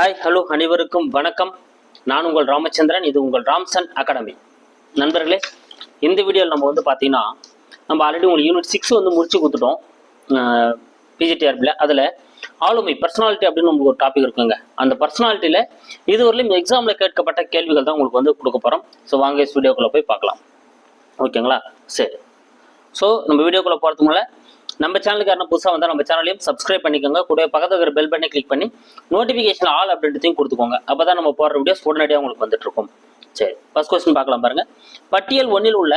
Hi hello அனைவருக்கும் வணக்கம். நான் உங்கள் ராமச்சந்திரன் இது உங்கள் ராம்சன் அகாடமி. நண்பர்களே இந்த வீடியோவில் நம்ம வந்து பார்த்தீங்கன்னா நம்ம ஆல்ரெடி உங்களுக்கு யூனிட் சிக்ஸ் வந்து முடிச்சு கொடுத்துட்டோம். பிஜிடிஆர்பியில் அதில் ஆளுமை பர்சனாலிட்டி அப்படின்னு உங்களுக்கு ஒரு டாபிக் இருக்குங்க. அந்த பர்சனாலிட்டியில் இதுவரையிலும் எக்ஸாமில் கேட்கப்பட்ட கேள்விகள் தான் உங்களுக்கு வந்து கொடுக்க போகிறோம் ஸோ வாங்க வீடியோக்குள்ளே போய் பார்க்கலாம். ஓகேங்களா சரி. ஸோ நம்ம வீடியோக்குள்ளே போகிறதுக்குள்ள நம்ம சேனலுக்கு யாரும் புதுசாக வந்தால் நம்ம சேனலையும் சப்ஸ்கிரைப் பண்ணிக்கோங்க. கூட பக்கத்தில் இருக்கிற பெல் பட்டனை கிளிக் பண்ணி நோட்டிஃபிகேஷன் ஆல் அப்படின்றதையும் கொடுத்துக்கோங்க. அப்போ தான் நம்ம போடுற வீடியோஸ் உடனடியாக உங்களுக்கு வந்துட்டு இருக்கும். சரி ஃபர்ஸ்ட் கொஸ்டின் பார்க்கலாம் பாருங்க. பட்டியல் ஒன்றில் உள்ள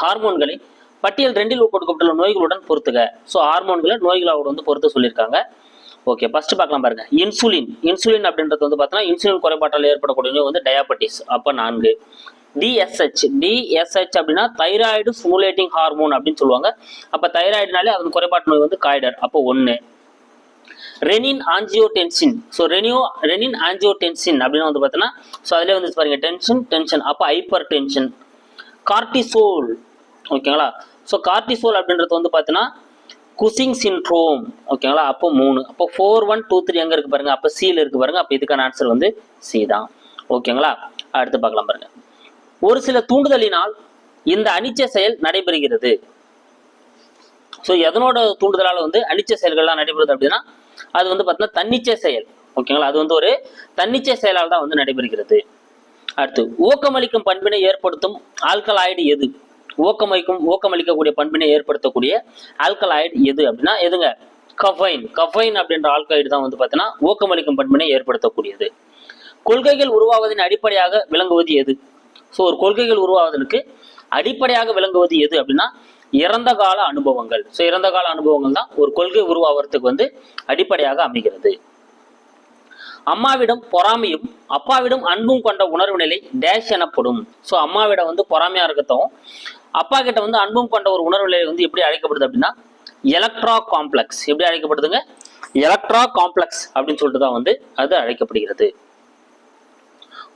ஹார்மோன்களை பட்டியல் ரெண்டில் கொடுக்கப்பட்டுள்ள நோய்களுடன் பொறுத்துக ஸோ ஹார்மோன்களை நோய்களோட வந்து பொறுத்து சொல்லியிருக்காங்க. ஓகே ஃபர்ஸ்ட் பார்க்கலாம் பாருங்க. இன்சுலின் இன்சுலின் அப்படின்றது வந்து பார்த்தீங்கன்னா இன்சுலின் குறைபாட்டால் ஏற்படக்கூடிய நோய் வந்து டயாபட்டிஸ் அப்போ நான்கு. டிஎஸ்ஹெச் டிஎஸ்ஹெச் அப்படின்னா தைராய்டு ஸ்டிமுலேட்டிங் ஹார்மோன் அப்படின்னு சொல்லுவாங்க. அப்போ தைராய்டுனாலே அதன் குறைபாட்டு நோய் வந்து காய்டர் அப்போ ஒன்று ரெனின் ஆஞ்சியோடென்சின் ஸோ ரெனியோ ரெனின் ஆஞ்சியோடென்சின் அப்படின்னு வந்து பார்த்தீங்கன்னா ஸோ அதிலே வந்து பாருங்க டென்ஷன் டென்ஷன் அப்போ ஹைப்பர் டென்ஷன் கார்டிசோல் ஓகேங்களா ஸோ கார்டிசோல் அப்படின்றது வந்து பார்த்தீங்கன்னா குசிங் சின்ட்ரோம் ஓகேங்களா அப்போ மூணு. அப்போ ஃபோர் ஒன் டூ த்ரீ எங்கே இருக்கு பாருங்க? அப்போ சியில் இருக்கு பாருங்க. அப்போ இதுக்கான ஆன்சர் வந்து சி தான். ஓகேங்களா அடுத்து பார்க்கலாம் பாருங்க. ஒரு சில தூண்டுதலினால் இந்த அனிச்ச செயல் நடைபெறுகிறது. ஸோ எதனோட தூண்டுதலால் வந்து அனிச்ச செயல்கள்லாம் நடைபெறுது அப்படின்னா அது வந்து பார்த்தீங்கன்னா தன்னிச்சை செயல். ஓகேங்களா? அது வந்து ஒரு தன்னிச்சை செயலால் தான் வந்து நடைபெறுகிறது. அடுத்து ஊக்கமளிக்கும் பண்பினை ஏற்படுத்தும் ஆல்கலாய்டு எது? ஊக்கமளிக்கும் ஊக்கமளிக்கக்கூடிய பண்பினை ஏற்படுத்தக்கூடிய ஆல்கலாய்டு எது அப்படின்னா எதுங்க? கஃபைன். கஃபைன் அப்படின்ற ஆல்கலாய்டு தான் வந்து பார்த்தீங்கன்னா ஊக்கமளிக்கும் பண்பினை ஏற்படுத்தக்கூடியது. கொள்கைகள் உருவாவதின் அடிப்படையாக விளங்குவது எது? ஸோ ஒரு கொள்கைகள் உருவாவதற்கு அடிப்படையாக விளங்குவது எது அப்படின்னா இறந்த கால அனுபவங்கள். ஸோ இறந்த கால அனுபவங்கள் தான் ஒரு கொள்கை உருவாகிறதுக்கு வந்து அடிப்படையாக அமைகிறது. அம்மாவிடம் பொறாமையும் அப்பாவிடம் அன்பும் கொண்ட உணர்வு நிலை டேஷ் எனப்படும். ஸோ அம்மாவிடம் வந்து பொறாமையா இருக்கட்டும் அப்பா கிட்ட வந்து அன்பும் கொண்ட ஒரு உணர்வு நிலை வந்து எப்படி அழைக்கப்படுது அப்படின்னா எலக்ட்ரா காம்ப்ளெக்ஸ் எப்படி அழைக்கப்படுதுங்க? எலக்ட்ரா காம்ப்ளெக்ஸ் அப்படின்னு சொல்லிட்டு தான் வந்து அது அழைக்கப்படுகிறது.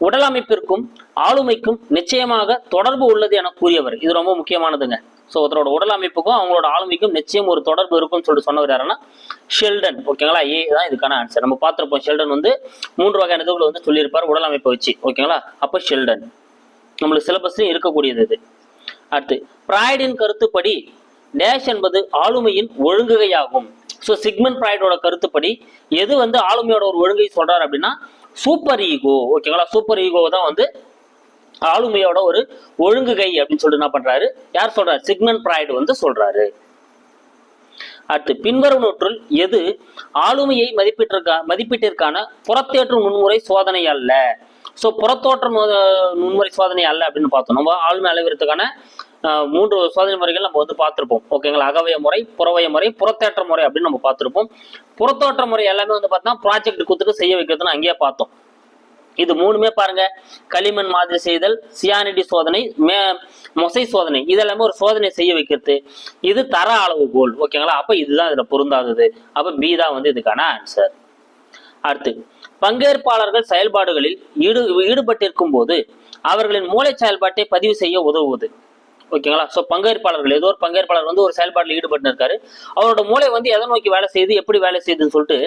உடல் அமைப்பிற்கும் ஆளுமைக்கும் நிச்சயமாக தொடர்பு உள்ளது என கூறியவர். இது ரொம்ப முக்கியமானதுங்க. ஸோ ஒருத்தரோட உடல் அமைப்புக்கும் அவங்களோட ஆளுமைக்கும் நிச்சயம் ஒரு தொடர்பு இருக்கும்னு சொல்லிட்டு சொன்னவர் யாருன்னா ஷெல்டன். ஓகேங்களா ஏ தான் இதுக்கான ஆன்சர் நம்ம பார்த்துருப்போம் ஷெல்டன் வந்து மூன்று வகையான இதுகளை வந்து சொல்லியிருப்பார் உடல் அமைப்பை வச்சு ஓகேங்களா அப்போ ஷெல்டன். நம்மளுக்கு சிலபஸ்லையும் இருக்கக்கூடியது இது. அடுத்து பிராய்டின் கருத்துப்படி டேஷ் என்பது ஆளுமையின் ஒழுங்குகையாகும். ஸோ சிக்மன் பிராய்டோட கருத்துப்படி எது வந்து ஆளுமையோட ஒரு ஒழுங்கை சொல்றாரு அப்படின்னா சூப்பர் ஈகோ ஓகேங்களா சூப்பர் ஈகோ தான் வந்து ஆளுமையோட ஒரு ஒழுங்குகை அப்படின்னு சொல்லிட்டு என்ன பண்றாரு? யார் சொல்றாரு? சிக்மன் பிராய்டு வந்து சொல்றாரு. அடுத்து பின்வரும் நூற்றுள் எது ஆளுமையை மதிப்பீட்டிற்கா மதிப்பீட்டிற்கான புறத்தேற்றும் முன்முறை சோதனை அல்ல? ஸோ புறத்தோற்ற நுண்முறை சோதனை அல்ல அப்படின்னு பார்த்தோம். நம்ம ஆளுமை அளவிறதுக்கான மூன்று சோதனை முறைகள் நம்ம வந்து பார்த்துருப்போம். ஓகேங்களா? அகவய முறை புறவய முறை புறத்தேற்ற முறை அப்படின்னு நம்ம பார்த்துருப்போம். புறத்தோற்ற முறை எல்லாமே வந்து பார்த்தா ப்ராஜெக்ட் கொடுத்துட்டு செய்ய வைக்கிறதுன்னு அங்கேயே பார்த்தோம். இது மூணுமே பாருங்க. களிமண் மாதிரி செய்தல் சியானிடி சோதனை மே மொசை சோதனை. இதெல்லாமே ஒரு சோதனை செய்ய வைக்கிறது. இது தர அளவுகோல். ஓகேங்களா? அப்ப இதுதான் இதுல பொருந்தாதது. அப்ப பி தான் வந்து இதுக்கான ஆன்சர் அடுத்து பங்கேற்பாளர்கள் செயல்பாடுகளில் ஈடு ஈடுபட்டிருக்கும் போது அவர்களின் மூளை செயல்பாட்டை பதிவு செய்ய உதவுவது. ஓகேங்களா? ஸோ பங்கேற்பாளர்கள் ஏதோ ஒரு பங்கேற்பாளர் வந்து ஒரு செயல்பாட்டில் ஈடுபட்டு இருக்காரு அவரோட மூளை வந்து எதை நோக்கி வேலை செய்யுது எப்படி வேலை செய்யுதுன்னு சொல்லிட்டு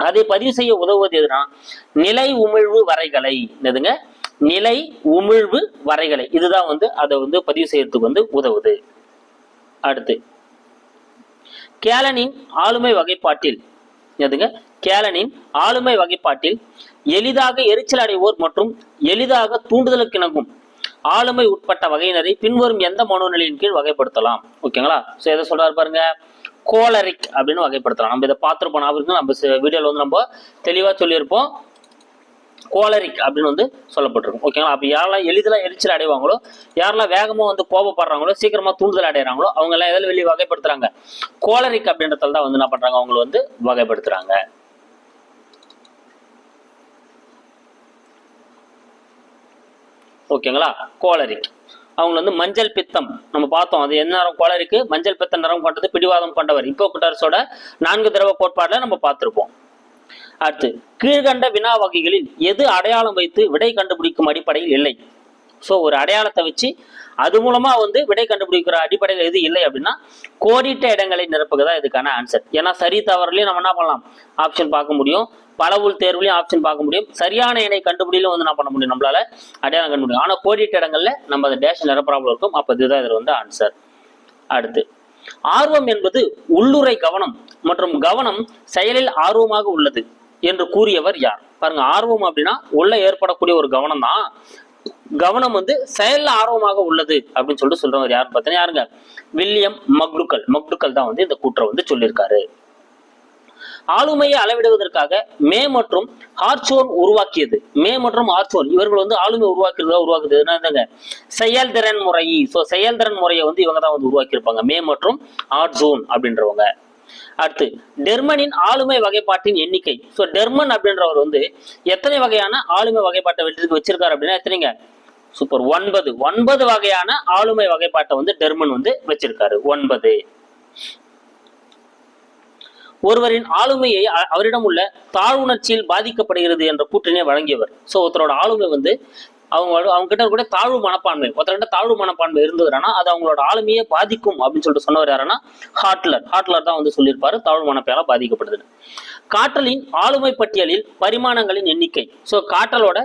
அதை பதிவு செய்ய உதவுவது எதுனா நிலை உமிழ்வு வரைகலை. என்னதுங்க? நிலை உமிழ்வு வரைகலை. இதுதான் வந்து அதை வந்து பதிவு செய்யறதுக்கு வந்து உதவுது. அடுத்து கேலனின் ஆளுமை வகைப்பாட்டில் எதுங்க கேலனின் ஆளுமை வகைப்பாட்டில் எளிதாக எரிச்சல் அடைவோர் மற்றும் எளிதாக தூண்டுதலுக்கு இணங்கும் ஆளுமை உட்பட்ட வகையினரை பின்வரும் எந்த மனோநிலையின் கீழ் வகைப்படுத்தலாம்? ஓகேங்களா? ஸோ எதை சொல்றாரு பாருங்க? கோலரிக் அப்படின்னு வகைப்படுத்தலாம். நம்ம இதை பார்த்துருப்போம் ஞாபகம் நம்ம வீடியோவில் வந்து நம்ம தெளிவாக சொல்லியிருப்போம். கோலரிக் அப்படின்னு வந்து சொல்லப்பட்டிருக்கும். ஓகேங்களா? அப்போ யாரெல்லாம் எளிதில் எரிச்சல் அடைவாங்களோ யாரெல்லாம் வேகமாக வந்து கோபப்படுறாங்களோ சீக்கிரமாக தூண்டுதல் அடைகிறாங்களோ அவங்க எல்லாம் எதில் வெளியே வகைப்படுத்துறாங்க? கோலரிக் அப்படின்றதால தான் வந்து என்ன பண்ணுறாங்க அவங்கள வந்து வகைப்படுத்துறாங்க. ஓகேங்களா? கோலரிக் அவங்க வந்து மஞ்சள் பித்தம். நம்ம பார்த்தோம் அது என்ன நிறம் கோலரிக்கு மஞ்சள் பித்த நிறம் கொண்டது பிடிவாதம் கொண்டவர். இப்போ குட்டரசோட நான்கு திரவ கோட்பாடுல நம்ம பார்த்துருப்போம். அடுத்து கீழ்கண்ட வினா வகைகளில் எது அடையாளம் வைத்து விடை கண்டுபிடிக்கும் அடிப்படையில் இல்லை? ஸோ ஒரு அடையாளத்தை வச்சு அது மூலமா வந்து விடை கண்டுபிடிக்கிற அடிப்படையில் எது இல்லை அப்படின்னா கோடிட்ட இடங்களை நிரப்புக்கு தான் இதுக்கான ஆன்சர் ஏன்னா சரி தவறுலையும் நம்ம என்ன பண்ணலாம்? ஆப்ஷன் பார்க்க முடியும். பலவுள் தேர்வுலையும் ஆப்ஷன் பார்க்க முடியும். சரியான இணை கண்டுபிடியிலும் வந்து என்ன பண்ண முடியும் நம்மளால. அடையாளம் கண்டுமுடியும் ஆனால் கோடிட்ட இடங்கள்ல நம்ம அந்த டேஷ் நிரப்பராமல் இருக்கும். அப்போ இதுதான் இதில் வந்து ஆன்சர் அடுத்து ஆர்வம் என்பது உள்ளுரை கவனம் மற்றும் கவனம் செயலில் ஆர்வமாக உள்ளது என்று கூறியவர் யார்? பாருங்க ஆர்வம் அப்படின்னா உள்ள ஏற்படக்கூடிய ஒரு கவனம் தான். கவனம் வந்து செயல்ல ஆர்வமாக உள்ளது அப்படின்னு சொல்லிட்டு சொல்றவர் யாருன்னு பார்த்தீங்கன்னா யாருங்க? வில்லியம் மக்டுக்கல் மக்டுக்கல் தான் வந்து இந்த கூற்றை வந்து சொல்லியிருக்காரு. ஆளுமையை அளவிடுவதற்காக மே மற்றும் ஹார்ச்சோன் உருவாக்கியது. மே மற்றும் ஹார்ச்சோன் இவர்கள் வந்து ஆளுமை உருவாக்குறதா உருவாக்குது. என்னங்க? செயல்திறன் முறை ஸோ செயல்திறன் முறையை வந்து இவங்க தான் வந்து உருவாக்கியிருப்பாங்க. மே மற்றும் ஹார்ட்ஸோன் அப்படின்றவங்க. அடுத்து டெர்மனின் ஆளுமை வகைப்பாட்டின் எண்ணிக்கை. ஸோ டெர்மன் அப்படின்றவர் வந்து எத்தனை வகையான ஆளுமை வகைப்பாட்டை வெற்றி வச்சிருக்காரு அப்படின்னா எத்தனைங்க? சூப்பர் ஒன்பது. ஒன்பது வகையான ஆளுமை வகைப்பாட்டை வந்து டெர்மன் வந்து வச்சிருக்காரு. ஒன்பது. ஒருவரின் ஆளுமையை அவரிடம் உள்ள தாழ்வுணர்ச்சியில் பாதிக்கப்படுகிறது என்ற கூற்றினை வழங்கியவர். ஸோ ஒருத்தரோட ஆளுமை வந்து அவங்க அவங்க கிட்ட கூட தாழ்வு மனப்பான்மை ஒருத்தர்கிட்ட தாழ்வு மனப்பான்மை இருந்ததுனா அது அவங்களோட ஆளுமையை பாதிக்கும் அப்படின்னு சொல்லிட்டு சொன்னவர் யாருன்னா ஹாட்லர். ஹாட்லர் தான் வந்து சொல்லியிருப்பாரு தாழ்வு மனப்பால பாதிக்கப்படுது காற்றலின் ஆளுமை பட்டியலில் பரிமாணங்களின் எண்ணிக்கை. ஸோ காற்றலோட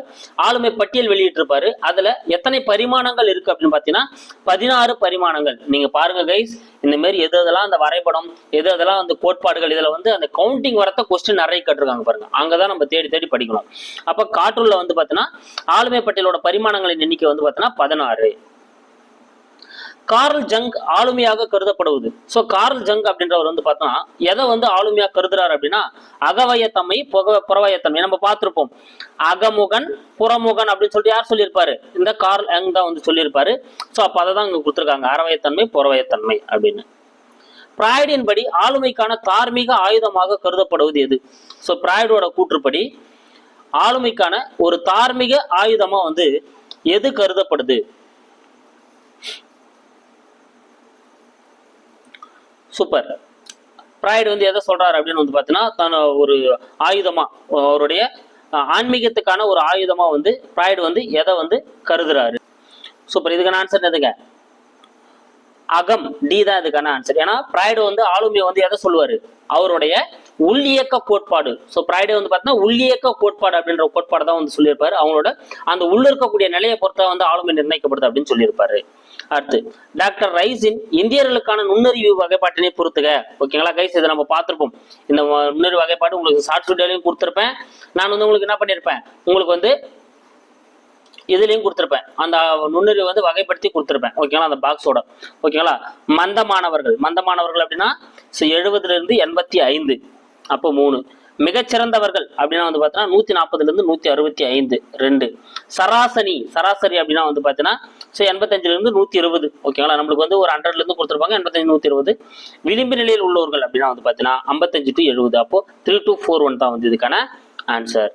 ஆளுமை பட்டியல் வெளியிட்டிருப்பாரு. அதுல எத்தனை பரிமாணங்கள் இருக்கு அப்படின்னு பார்த்தீங்கன்னா பதினாறு பரிமாணங்கள். நீங்க பாருங்க கைஸ் இந்த மாதிரி எது எதெல்லாம் அந்த வரைபடம் எது எதெல்லாம் அந்த கோட்பாடுகள் இதில் வந்து அந்த கவுண்டிங் வரத்த கொஸ்டின் நிறைய கேட்டிருக்காங்க பாருங்க. அங்கதான் நம்ம தேடி தேடி படிக்கணும். அப்போ காற்றுள்ள வந்து பார்த்தீங்கன்னா ஆளுமை பட்டியலோட பரிமாணங்களின் எண்ணிக்கை வந்து பார்த்தீங்கன்னா பதினாறு. கார்ல் ஜங் ஆளுமையாக கருதப்படுவது. ஸோ கார்ல் ஜங் அப்படின்றவர் வந்து பார்த்தோம்னா எதை வந்து ஆளுமையாக கருதுறாரு அப்படின்னா அகவயத்தன்மை புக புறவயத்தன்மை. நம்ம பார்த்துருப்போம். அகமுகன் புறமுகன் அப்படின்னு சொல்லிட்டு யார் சொல்லியிருப்பாரு? இந்த கார்ல் யங் தான் வந்து சொல்லியிருப்பாரு. ஸோ அப்போ அதை தான் இங்கே கொடுத்துருக்காங்க. அறவயத்தன்மை புறவயத்தன்மை அப்படின்னு. பிராய்டின் படி ஆளுமைக்கான தார்மீக ஆயுதமாக கருதப்படுவது எது? ஸோ பிராய்டோட கூற்றுப்படி ஆளுமைக்கான ஒரு தார்மீக ஆயுதமா வந்து எது கருதப்படுது? சூப்பர் ப்ராய்டு வந்து எதை சொல்றாரு அப்படின்னு வந்து பார்த்தீங்கன்னா தன் ஒரு ஆயுதமா அவருடைய ஆன்மீகத்துக்கான ஒரு ஆயுதமா வந்து ப்ராய்டு வந்து எதை வந்து கருதுறாரு? சூப்பர் இதுக்கான ஆன்சர் எதுங்க அகம் டி தான் இதுக்கான ஆன்சர் ஏன்னா ப்ராய்டு வந்து ஆளுமையை வந்து எதை சொல்லுவாரு? அவருடைய உள்ளியக்க கோட்பாடு. ஸோ ப்ராய்டு வந்து பார்த்தீங்கன்னா உள்ளியக்க கோட்பாடு அப்படின்ற கோட்பாடு தான் வந்து சொல்லியிருப்பாரு. அவங்களோட அந்த உள்ள இருக்கக்கூடிய நிலையை பொறுத்தா வந்து ஆளுமை நிர்ணயிக்கப்படுது அப்படின்னு சொல்லியிருப்பாரு. அடுத்து டாக்டர் ரைஸின் இந்தியர்களுக்கான நுண்ணறிவு வகைப்பாட்டினை பொறுத்துக. ஓகேங்களா கைஸ் இதை நம்ம பார்த்துருப்போம். இந்த நுண்ணறிவு வகைப்பாடு உங்களுக்கு ஷார்ட் ஸ்டுடியோலையும் கொடுத்துருப்பேன். நான் வந்து உங்களுக்கு என்ன பண்ணியிருப்பேன் உங்களுக்கு வந்து இதுலயும் கொடுத்துருப்பேன். அந்த நுண்ணறிவு வந்து வகைப்படுத்தி கொடுத்துருப்பேன். ஓகேங்களா அந்த பாக்ஸோட ஓகேங்களா மந்தமானவர்கள். மந்தமானவர்கள் அப்படின்னா எழுபதுல இருந்து எண்பத்தி ஐந்து. அப்போ மூணு. மிகச்சிறந்தவர்கள் அப்படின்னா வந்து பார்த்தீங்கன்னா நூத்தி நாற்பதுல இருந்து நூத்தி அறுபத்தி ஐந்து ரெண்டு. சராசரி சராசரி அப்படின்னா வந்து பார்த்தீங்கன்னா ஸோ எண்பத்தஞ்சுல இருந்து நூத்தி இருபது ஓகேங்களா நம்மளுக்கு வந்து ஒரு ஹண்ட்ரட்ல இருந்து கொடுத்துருப்பாங்க எண்பத்தஞ்சு நூத்தி இருபது விளிம்பு நிலையில் உள்ளவர்கள் அப்படின்னா வந்து பார்த்தீங்கன்னா ஐம்பத்தஞ்சு டு எழுபது. அப்போ த்ரீ டூ ஃபோர் ஒன் தான் வந்து இதுக்கான ஆன்சர்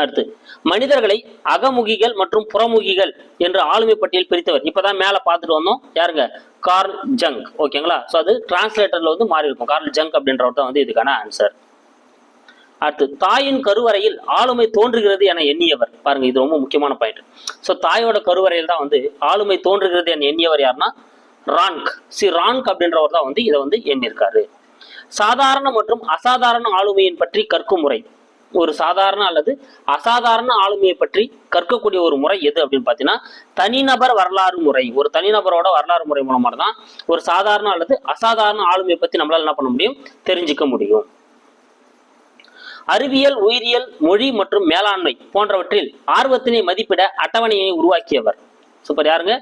அடுத்து மனிதர்களை அகமுகிகள் மற்றும் புறமுகிகள் என்று ஆளுமை பட்டியல் பிரித்தவர். இப்பதான் மேல பார்த்துட்டு வந்தோம். யாருங்க? கார்ல் ஜங் ஓகேங்களா? ஸோ அது டிரான்ஸ்லேட்டர்ல வந்து மாறி இருக்கும் கார்ல் ஜங் அப்படின்றவர் தான் வந்து இதுக்கான ஆன்சர் அடுத்து தாயின் கருவறையில் ஆளுமை தோன்றுகிறது என எண்ணியவர். பாருங்க இது ரொம்ப முக்கியமான பாயிண்ட் ஸோ தாயோட கருவறையில் தான் வந்து ஆளுமை தோன்றுகிறது என எண்ணியவர் யாருன்னா? ரான்க். சி ரான்க் அப்படின்றவர் தான் வந்து இதை வந்து எண்ணியிருக்காரு. சாதாரண மற்றும் அசாதாரண ஆளுமையின் பற்றி கற்கும் முறை. ஒரு சாதாரண அல்லது அசாதாரண ஆளுமையை பற்றி கற்கக்கூடிய ஒரு முறை எது அப்படின்னு பார்த்தீங்கன்னா தனிநபர் வரலாறு முறை. ஒரு தனிநபரோட வரலாறு முறை மூலமாக தான் ஒரு சாதாரண அல்லது அசாதாரண ஆளுமையை பற்றி நம்மளால என்ன பண்ண முடியும்? தெரிஞ்சுக்க முடியும். அறிவியல் உயிரியல் மொழி மற்றும் மேலாண்மை போன்றவற்றில் ஆர்வத்தினை மதிப்பிட அட்டவணையை உருவாக்கியவர். சூப்பர் யாருங்க?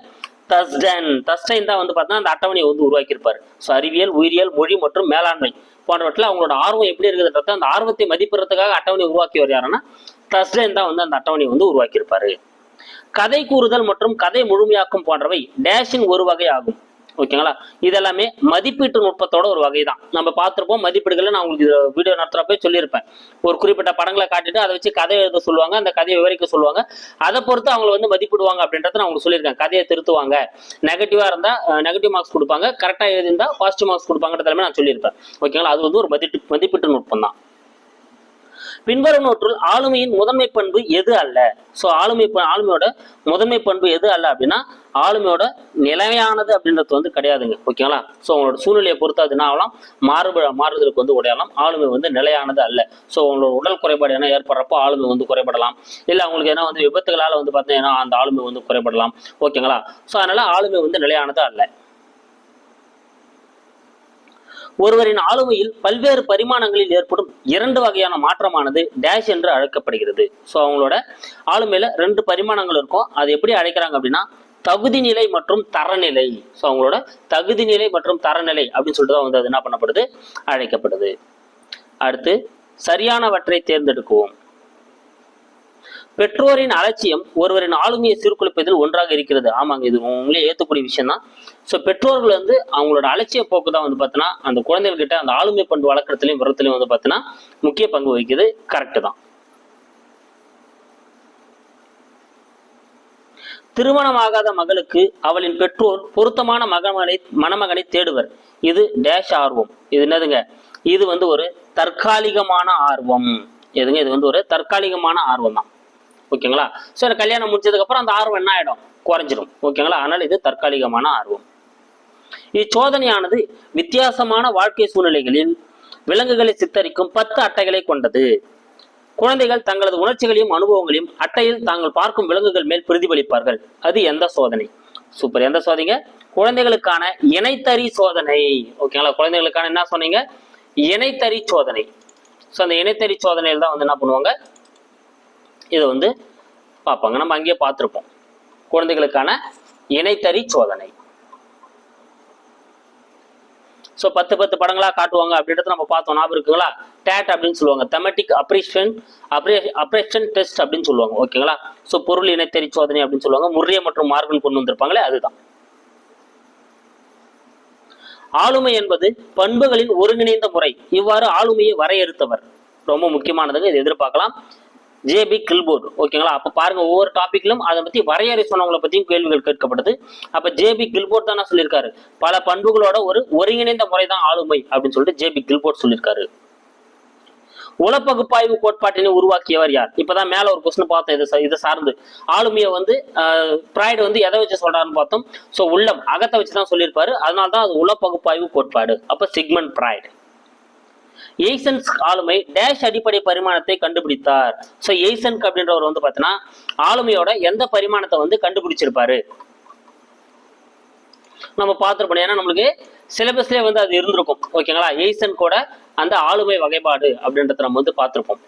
தஸ்டன். தஸ்டைன் தான் வந்து பார்த்தீங்கன்னா அந்த அட்டவணையை வந்து உருவாக்கியிருப்பார். ஸோ அறிவியல் உயிரியல் மொழி மற்றும் மேலாண்மை போன்றவற்றில் அவங்களோட ஆர்வம் எப்படி இருக்குதுன்றத அந்த ஆர்வத்தை மதிப்பிடுறதுக்காக அட்டவணை உருவாக்கியவர் யாருன்னா தஸ்டைன் தான் வந்து அந்த அட்டவணையை வந்து உருவாக்கியிருப்பாரு. கதை கூறுதல் மற்றும் கதை முழுமையாக்கும் போன்றவை டேஷின் ஒரு வகை ஆகும். ஓகேங்களா? இதெல்லாமே மதிப்பீட்டு நுட்பத்தோட ஒரு வகை தான் நம்ம பார்த்துருப்போம் மதிப்பீடுகளை நான் உங்களுக்கு வீடியோ நடத்துறப்ப சொல்லியிருப்பேன். ஒரு குறிப்பிட்ட படங்களை காட்டிட்டு அதை வச்சு கதை எழுத சொல்லுவாங்க அந்த கதையை விவரிக்க சொல்லுவாங்க. அதை பொறுத்து அவங்க வந்து மதிப்பிடுவாங்க அப்படின்றத நான் உங்களுக்கு சொல்லியிருக்கேன். கதையை திருத்துவாங்க. நெகட்டிவா இருந்தா நெகட்டிவ் மார்க்ஸ் கொடுப்பாங்க. கரெக்டாக எழுதிருந்தா பாசிட்டிவ் மார்க்ஸ் கொடுப்பாங்கன்றதுலாமே நான் சொல்லியிருப்பேன். ஓகேங்களா? அது வந்து ஒரு மதிப்பு மதிப்பீட்டு நுட்பம் தான் பின்வரும் நூற்றுள் ஆளுமையின் முதன்மை பண்பு எது அல்ல? ஸோ ஆளுமை ஆளுமையோட முதன்மை பண்பு எது அல்ல அப்படின்னா ஆளுமையோட நிலையானது அப்படின்றது வந்து கிடையாதுங்க. ஓகேங்களா? ஸோ உங்களோட சூழ்நிலையை பொறுத்து அது என்ன ஆகலாம்? மாறுப மாறுதலுக்கு வந்து உடையலாம். ஆளுமை வந்து நிலையானது அல்ல. ஸோ உங்களோட உடல் குறைபாடு என்ன ஏற்படுறப்போ ஆளுமை வந்து குறைபடலாம். இல்லை அவங்களுக்கு என்ன வந்து விபத்துகளால் வந்து பார்த்தீங்கன்னா அந்த ஆளுமை வந்து குறைபடலாம். ஓகேங்களா? ஸோ அதனால ஆளுமை வந்து நிலையானது அல்ல. ஒருவரின் ஆளுமையில் பல்வேறு பரிமாணங்களில் ஏற்படும் இரண்டு வகையான மாற்றமானது டேஷ் என்று அழைக்கப்படுகிறது. ஸோ அவங்களோட ஆளுமையில ரெண்டு பரிமாணங்கள் இருக்கும். அது எப்படி அழைக்கிறாங்க அப்படின்னா தகுதி நிலை மற்றும் தரநிலை. ஸோ அவங்களோட தகுதி நிலை மற்றும் தரநிலை அப்படின்னு சொல்லிட்டு தான் வந்து அது என்ன பண்ணப்படுது? அழைக்கப்படுது. அடுத்து சரியானவற்றை தேர்ந்தெடுக்குவோம். பெற்றோரின் அலட்சியம் ஒருவரின் ஆளுமையை சீர்குலைப்பதில் ஒன்றாக இருக்கிறது. ஆமாங்க இது உங்களே ஏற்றக்கூடிய விஷயம் தான் ஸோ பெற்றோர்கள் வந்து அவங்களோட அலட்சிய போக்கு தான் வந்து பார்த்தீங்கன்னா அந்த குழந்தைகள்கிட்ட அந்த ஆளுமை பண்பு வளர்க்குறதுலையும் விரத்துலையும் வந்து பார்த்தீங்கன்னா முக்கிய பங்கு வகிக்குது. கரெக்டு தான். திருமணமாகாத மகளுக்கு அவளின் பெற்றோர் பொருத்தமான மகமகனை மணமகனை தேடுவர். இது டேஷ் ஆர்வம். இது என்னதுங்க? இது வந்து ஒரு தற்காலிகமான ஆர்வம். எதுங்க? இது வந்து ஒரு தற்காலிகமான ஆர்வம் தான் ஓகேங்களா? ஸோ இந்த கல்யாணம் முடிஞ்சதுக்கப்புறம் அந்த ஆர்வம் என்ன ஆகிடும் குறைஞ்சிரும். ஓகேங்களா? ஆனால் இது தற்காலிகமான ஆர்வம். இச்சோதனையானது வித்தியாசமான வாழ்க்கை சூழ்நிலைகளில் விலங்குகளை சித்தரிக்கும் பத்து அட்டைகளை கொண்டது. குழந்தைகள் தங்களது உணர்ச்சிகளையும் அனுபவங்களையும் அட்டையில் தாங்கள் பார்க்கும் விலங்குகள் மேல் பிரதிபலிப்பார்கள். அது எந்த சோதனை? சூப்பர். எந்த சோதனைங்க? குழந்தைகளுக்கான இணைத்தறி சோதனை. ஓகேங்களா? குழந்தைகளுக்கான என்ன சொன்னீங்க? இணைத்தறி சோதனை. ஸோ அந்த இணைத்தறி சோதனையில் தான் வந்து என்ன பண்ணுவாங்க? இதை வந்து பார்ப்பாங்க. நம்ம அங்கேயே பார்த்துருப்போம். குழந்தைகளுக்கான இணைத்தறி சோதனை. ஸோ பத்து பத்து படங்களாக காட்டுவாங்க அப்படின்றத நம்ம பார்த்தோம். ஞாபகம் இருக்குங்களா? டேட் அப்படின்னு சொல்லுவாங்க. தெமட்டிக் அப்ரேஷன் அப்ரே அப்ரேஷன் டெஸ்ட் அப்படின்னு சொல்லுவாங்க. ஓகேங்களா ஸோ பொருள் இணைத்தறி சோதனை அப்படின்னு சொல்லுவாங்க. முர்ரிய மற்றும் மார்கன் கொண்டு வந்திருப்பாங்களே அதுதான். ஆளுமை என்பது பண்புகளின் ஒருங்கிணைந்த முறை. இவ்வாறு ஆளுமையை வரையறுத்தவர். ரொம்ப முக்கியமானதுங்க. இது எதிர்பார்க்கலாம். ஜேபி கில்போர்டு ஓகேங்களா அப்போ பாருங்க ஒவ்வொரு டாப்பிக்லும் அதை பற்றி வரையறை சொன்னவங்களை பற்றியும் கேள்விகள் கேட்கப்படுது. அப்போ ஜேபி கில்போர்ட் தான் சொல்லியிருக்காரு. பல பண்புகளோட ஒரு ஒருங்கிணைந்த முறை தான் ஆளுமை அப்படின்னு சொல்லிட்டு ஜேபி கில்போர்ட் சொல்லியிருக்காரு. உளப்பகுப்பாய்வு கோட்பாட்டினை உருவாக்கியவர் யார்? இப்பதான் மேல ஒரு கொஸ்டின் பார்த்தோம் இது இதை சார்ந்து. ஆளுமையை வந்து ப்ராய்டு வந்து எதை வச்சு சொல்றாருன்னு பார்த்தோம்? ஸோ உள்ளம் அகத்தை வச்சு தான் சொல்லியிருப்பாரு. அதனால தான் அது உளப்பகுப்பாய்வு கோட்பாடு. அப்போ சிக்மன் ப்ராய்டு எய்சன்ஸ் ஆளுமை டேஷ் அடிப்படை பரிமாணத்தை கண்டுபிடித்தார். ஸோ எய்சன்க் அப்படின்றவர் வந்து பார்த்தீங்கன்னா ஆளுமையோட எந்த பரிமாணத்தை வந்து கண்டுபிடிச்சிருப்பாரு? நம்ம பார்த்துருப்போம். ஏன்னா நம்மளுக்கு சிலபஸ்லேயே வந்து அது இருந்திருக்கும். ஓகேங்களா எய்சன் கூட அந்த ஆளுமை வகைப்பாடு அப்படின்றத நம்ம வந்து பார்த்துருப்போம்.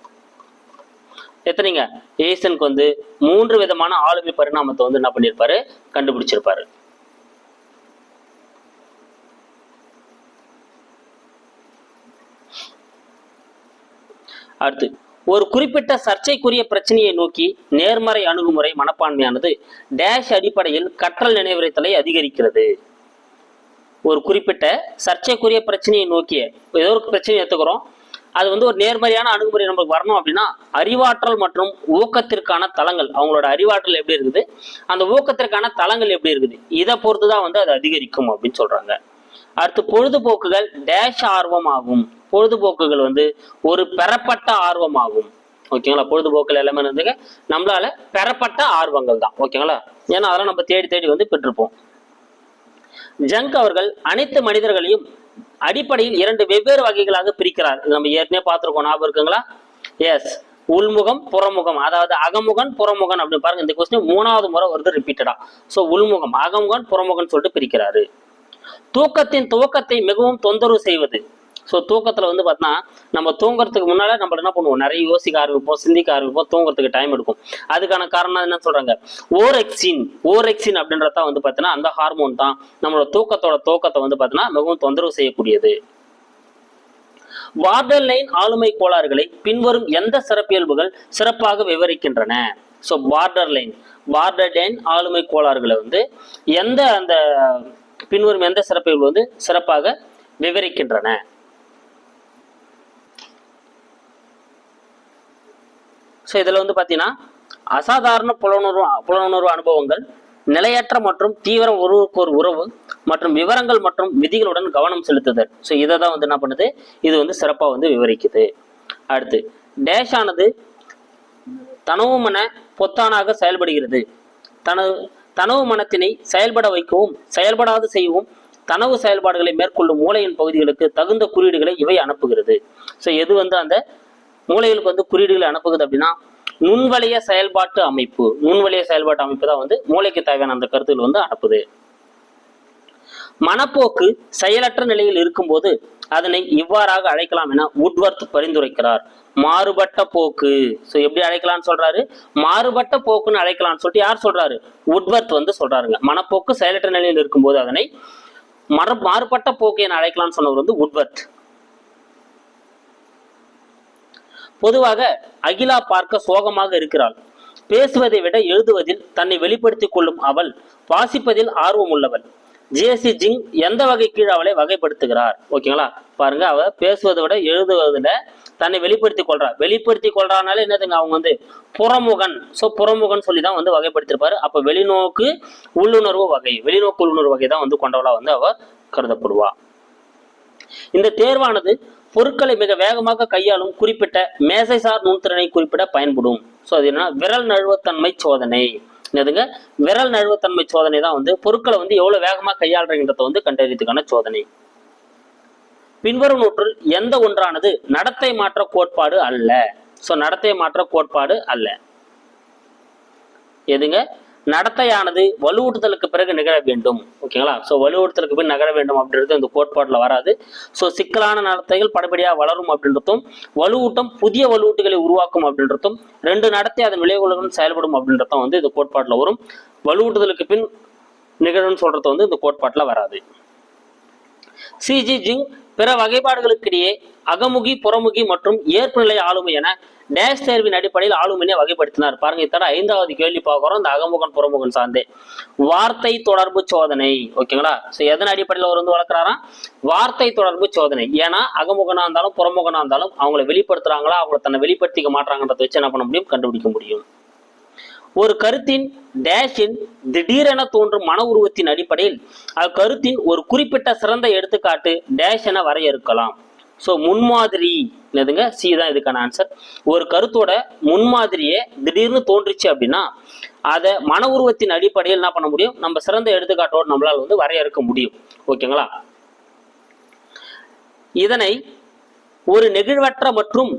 எத்தனைங்க? ஏசனுக்கு வந்து மூன்று விதமான ஆளுமை பரிணாமத்தை வந்து என்ன பண்ணியிருப்பாரு கண்டுபிடிச்சிருப்பாரு. அடுத்து ஒரு குறிப்பிட்ட சர்ச்சைக்குரிய பிரச்சனையை நோக்கி நேர்மறை அணுகுமுறை மனப்பான்மையானது டேஷ் அடிப்படையில் கற்றல் நினைவுரைத்தலை அதிகரிக்கிறது. ஒரு குறிப்பிட்ட சர்ச்சைக்குரிய பிரச்சனையை நோக்கிய ஏதோ ஒரு பிரச்சனையை எடுத்துக்கிறோம். அது வந்து ஒரு நேர்மறையான அணுகுமுறை நமக்கு வரணும் அப்படின்னா அறிவாற்றல் மற்றும் ஊக்கத்திற்கான தளங்கள் அவங்களோட அறிவாற்றல் எப்படி இருக்குது? அந்த ஊக்கத்திற்கான தளங்கள் எப்படி இருக்குது? இதை பொறுத்து தான் வந்து அது அதிகரிக்கும் அப்படின்னு சொல்றாங்க. அடுத்து பொழுதுபோக்குகள் டேஷ் ஆர்வம் ஆகும் பொழுதுபோக்குகள் வந்து ஒரு பெறப்பட்ட ஆர்வமாகும். ஓகேங்களா பொழுதுபோக்கில் எல்லாமே வந்துங்க? நம்மளால பெறப்பட்ட ஆர்வங்கள் தான். ஓகேங்களா ஏன்னா அதெல்லாம் நம்ம தேடி தேடி வந்து பெற்றிருப்போம். ஜங்க் அவர்கள் அனைத்து மனிதர்களையும் அடிப்படையில் இரண்டு வெவ்வேறு வகைகளாக பிரிக்கிறார். நம்ம ஏற்கனவே பார்த்திருக்கோம். ஞாபகம் இருக்குங்களா? எஸ் உள்முகம் புறமுகம். அதாவது அகமுகன் புறமுகன் அப்படின்னு பாருங்க. இந்த கொஸ்டின் மூணாவது முறை வருது ரிப்பீட்டடா ஸோ உள்முகம் அகமுகன் புறமுகன் சொல்லிட்டு பிரிக்கிறாரு. தூக்கத்தின் துவக்கத்தை மிகவும் தொந்தரவு செய்வது. ஸோ தூக்கத்தில் வந்து பார்த்தோன்னா நம்ம தூங்குறதுக்கு முன்னால் நம்ம என்ன பண்ணுவோம்? நிறைய யோசிக்க ஆரம்பிப்போம் சிந்திக்க ஆரம்பிப்போம் தூங்குறதுக்கு டைம் எடுக்கும். அதுக்கான காரணம் என்ன சொல்கிறாங்க ஓரெக்சின் ஓரெக்சின் அப்படின்றத வந்து பார்த்தீங்கன்னா அந்த ஹார்மோன் தான் நம்மளோட தூக்கத்தோட தூக்கத்தை வந்து பார்த்தீங்கன்னா மிகவும் தொந்தரவு செய்யக்கூடியது. பார்டர் லைன் ஆளுமை கோளாறுகளை பின்வரும் எந்த சிறப்பியல்புகள் சிறப்பாக விவரிக்கின்றன? So border line border line ஆளுமை கோளாறுகளை வந்து எந்த அந்த பின்வரும் எந்த சிறப்பியல்பு வந்து சிறப்பாக விவரிக்கின்றன? ஸோ இதில் வந்து பார்த்தீங்கன்னா அசாதாரண புலனுணர்வு புலனுணர்வு அனுபவங்கள் நிலையற்ற மற்றும் தீவிர ஒருவருக்கு ஒரு உறவு மற்றும் விவரங்கள் மற்றும் விதிகளுடன் கவனம் செலுத்துதல். ஸோ இதை தான் வந்து என்ன பண்ணுது? இது வந்து சிறப்பாக வந்து விவரிக்குது. அடுத்து டேஷ் ஆனது தனவுமன பொத்தானாக செயல்படுகிறது. தனது தனவு மனத்தினை செயல்பட வைக்கவும் செயல்படாது செய்யவும் தனவு செயல்பாடுகளை மேற்கொள்ளும் மூளையின் பகுதிகளுக்கு தகுந்த குறியீடுகளை இவை அனுப்புகிறது. ஸோ எது வந்து அந்த மூளைகளுக்கு வந்து குறியீடுகளை அனுப்புகிறது அப்படின்னா நுண்வளைய செயல்பாட்டு அமைப்பு. நுண்வலைய செயல்பாட்டு அமைப்பு தான் வந்து மூளைக்கு தேவையான அந்த கருத்துக்கள் வந்து அனுப்புது. மனப்போக்கு செயலற்ற நிலையில் இருக்கும்போது அதனை இவ்வாறாக அழைக்கலாம் என உட்வர்த் பரிந்துரைக்கிறார். மாறுபட்ட போக்கு. ஸோ எப்படி அழைக்கலாம்னு சொல்றாரு? மாறுபட்ட போக்குன்னு அழைக்கலாம்னு சொல்லிட்டு யார் சொல்றாரு? உட்வர்த் வந்து சொல்றாருங்க. மனப்போக்கு செயலற்ற நிலையில் இருக்கும்போது அதனை மர மாறுபட்ட போக்கு என அழைக்கலாம்னு சொன்னவர் வந்து உட்வர்த். பொதுவாக அகிலா பார்க்க சோகமாக இருக்கிறாள். பேசுவதை விட எழுதுவதில் தன்னை வெளிப்படுத்திக் கொள்ளும் அவள் வாசிப்பதில் ஆர்வம் உள்ளவள். ஜேசி ஜிங் எந்த வகை கீழ் அவளை வகைப்படுத்துகிறார்? ஓகேங்களா? பாருங்க அவ பேசுவதை விட எழுதுவதில் தன்னை வெளிப்படுத்திக் கொள்றா. வெளிப்படுத்தி கொள்றானால என்னதுங்க? அவங்க வந்து புறமுகன். ஸோ புறமுகன் சொல்லி தான் வந்து வகைப்படுத்திருப்பாரு. அப்ப வெளிநோக்கு உள்ளுணர்வு வகை வெளிநோக்கு உள்ளுணர்வு வகை தான் வந்து கொண்டவளா வந்து அவ கருதப்படுவா. இந்த தேர்வானது பொருட்களை மிக வேகமாக கையாளும் குறிப்பிட்ட மேசைசார் நுண்திறனை குறிப்பிட பயன்படும். ஸோ அது என்ன விரல் நழுவத்தன்மை சோதனை. என்னதுங்க? விரல் நழுவத்தன்மை சோதனை தான் வந்து பொருட்களை வந்து எவ்வளவு வேகமா கையாளுறீங்கன்றத வந்து கண்டறியதுக்கான சோதனை. பின்வரும் நூற்றில் எந்த ஒன்றானது நடத்தை மாற்ற கோட்பாடு அல்ல? ஸோ நடத்தை மாற்ற கோட்பாடு அல்ல. எதுங்க? நடத்தையானது வலுவூட்டுதலுக்கு பிறகு நிகழ வேண்டும். ஓகேங்களா? ஸோ வலுவூட்டுதலுக்கு பின் நகர வேண்டும் அப்படின்றது இந்த கோட்பாட்டில் வராது. ஸோ சிக்கலான நடத்தைகள் படிப்படியாக வளரும் அப்படின்றதும் வலுவூட்டம் புதிய வலுவூட்டுகளை உருவாக்கும் அப்படின்றதும் ரெண்டு நடத்தை அதன் விளைவுகளுடன் செயல்படும் அப்படின்றதும் வந்து இந்த கோட்பாட்டில் வரும். வலுவூட்டுதலுக்கு பின் நிகழும்னு சொல்றது வந்து இந்த கோட்பாட்டில் வராது. சிஜி ஜிங் பிற வகைப்பாடுகளுக்கிடையே அகமுகி புறமுகி மற்றும் ஏற்புநிலை ஆளுமை என டேஷ் தேர்வின் அடிப்படையில் ஆளுமையை வகைப்படுத்தினார். பாருங்க இத்தட ஐந்தாவது கேள்வி பார்க்குறோம். இந்த அகமுகன் புறமுகன் சார்ந்தே. வார்த்தை தொடர்பு சோதனை. ஓகேங்களா? ஸோ எதன் அடிப்படையில் அவர் வந்து வளர்க்குறாராம்? வார்த்தை தொடர்பு சோதனை. ஏன்னா அகமுகனா இருந்தாலும் புறமுகனா இருந்தாலும் அவங்கள வெளிப்படுத்துறாங்களா? அவங்கள தன்னை வெளிப்படுத்திக்க மாட்டாங்கன்றத வச்சு என்ன பண்ண முடியும்? கண்டுபிடிக்க முடியும். ஒரு கருத்தின் டேஷின் திடீரென தோன்றும் மன உருவத்தின் அடிப்படையில் அக்கருத்தின் ஒரு குறிப்பிட்ட சிறந்த எடுத்துக்காட்டு டேஷ் என வரையறுக்கலாம். ஸோ முன்மாதிரி என்னதுங்க? சி தான் இதுக்கான ஆன்சர் ஒரு கருத்தோட முன்மாதிரியே திடீர்னு தோன்றுச்சு அப்படின்னா அதை மன உருவத்தின் அடிப்படையில் என்ன பண்ண முடியும்? நம்ம சிறந்த எடுத்துக்காட்டோடு நம்மளால் வந்து வரையறுக்க முடியும். ஓகேங்களா? இதனை ஒரு நெகிழ்வற்ற மற்றும்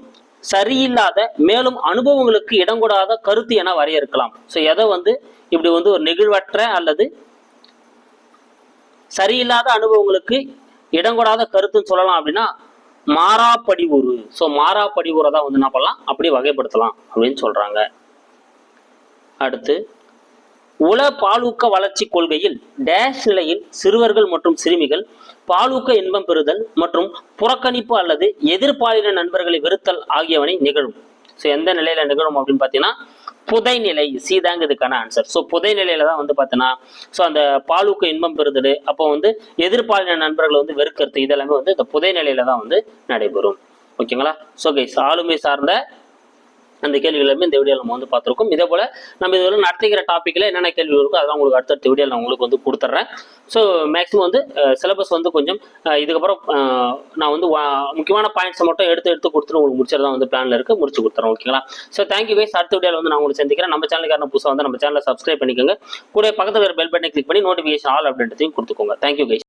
சரியில்லாத மேலும் அனுபவங்களுக்கு இடங்கொடாத கருத்து என வரையறுக்கலாம். ஸோ எதை வந்து இப்படி வந்து ஒரு நெகிழ்வற்ற அல்லது சரியில்லாத அனுபவங்களுக்கு இடங்கொடாத கருத்துன்னு சொல்லலாம் அப்படின்னா மாறாப்படி உரு ஸோ மாறாப்படி உரை தான் வந்து என்ன பண்ணலாம்? அப்படி வகைப்படுத்தலாம் அப்படின்னு சொல்றாங்க. அடுத்து உல பாலூக்க வளர்ச்சி கொள்கையில் டேஷ் நிலையில் சிறுவர்கள் மற்றும் சிறுமிகள் பாலூக்க இன்பம் பெறுதல் மற்றும் புறக்கணிப்பு அல்லது எதிர்பாலின நண்பர்களை வெறுத்தல் ஆகியவனை நிகழும். ஸோ எந்த நிலையில நிகழும் அப்படின்னு பார்த்தீங்கன்னா புதைநிலை சீதாங்க இதுக்கான ஆன்சர் ஸோ புதைநிலையில தான் வந்து பார்த்தீங்கன்னா ஸோ அந்த பாலூக்க இன்பம் பெறுதல் அப்போ வந்து எதிர்பாலின நண்பர்களை வந்து வெறுக்கிறது இதெல்லாமே வந்து இந்த புதைநிலையில தான் வந்து நடைபெறும். ஓகேங்களா? ஸோ கைஸ் ஆளுமை சார்ந்த அந்த கேள்விகள் எல்லாமே இந்த வீடியோவில் நம்ம வந்து பார்த்துருக்கோம். இதே போல் நம்ம இதுவரை நடத்திக்கிற டாப்பிக்கில் என்னென்ன கேள்வி இருக்கோ அதெல்லாம் உங்களுக்கு அடுத்தடுத்த வீடியோவில் நான் உங்களுக்கு வந்து கொடுத்துட்றேன் ஸோ மேக்ஸிமம் வந்து சிலபஸ் வந்து கொஞ்சம் இதுக்கப்புறம் நான் வந்து வா- முக்கியமான பாயிண்ட்ஸை மட்டும் எடுத்து எடுத்து கொடுத்துட்டு உங்களுக்கு முடிச்சது தான் வந்து பிளானில் இருக்குது முடிச்சு கொடுத்துறேன் ஓகேங்களா ஸோ தேங்க்யூ கைஸ் அடுத்த வீடியோவில் வந்து நான் உங்களுக்கு சந்திக்கிறேன். நம்ம சேனலுக்கான புதுசாக வந்து நம்ம சேனலை சப்ஸ்கிரைப் பண்ணிக்கோங்க. கூட பக்கத்தில் இருக்கிற பெல் பட்டனை கிளிக் பண்ணி நோட்டிஃபிகேஷன் ஆல் அப்படின்றதையும் கொடுத்துக்கோங்க. Thank you guys